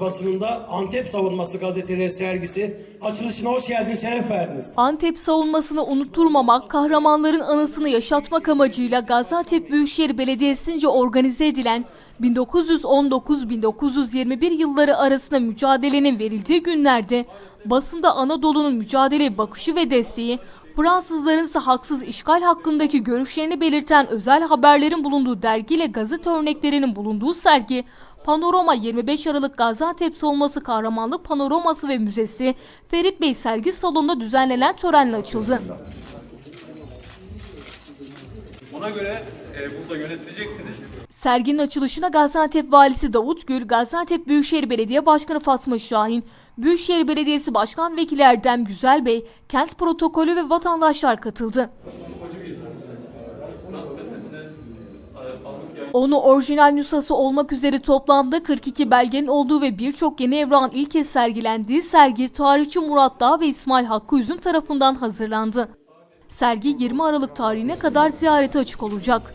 Basınında Antep Savunması gazeteleri sergisi açılışına hoş geldin, şeref verdiniz. Antep savunmasını unutturmamak, kahramanların anısını yaşatmak amacıyla Gaziantep Büyükşehir Belediyesi'nce organize edilen 1919-1921 yılları arasında mücadelenin verildiği günlerde basında Anadolu'nun mücadele bakışı ve desteği, Fransızların ise haksız işgal hakkındaki görüşlerini belirten özel haberlerin bulunduğu dergiyle gazete örneklerinin bulunduğu sergi, Panorama 25 Aralık Gaziantep Savunması Kahramanlık Panoraması ve Müzesi Ferit Bey Sergi Salonu'nda düzenlenen törenle açıldı. Ona göre e, burada yönetileceksiniz. Serginin açılışına Gaziantep Valisi Davut Gül, Gaziantep Büyükşehir Belediye Başkanı Fatma Şahin, Büyükşehir Belediyesi Başkan Vekili Erdem Güzel Bey, kent protokolü ve vatandaşlar katıldı. Onu orijinal nüshası olmak üzere toplamda 42 belgenin olduğu ve birçok yeni evran ilk kez sergilendiği sergi tarihçi Murat Dağ ve İsmail Hakkı Üzüm tarafından hazırlandı. Sergi 20 Aralık tarihine kadar ziyarete açık olacak.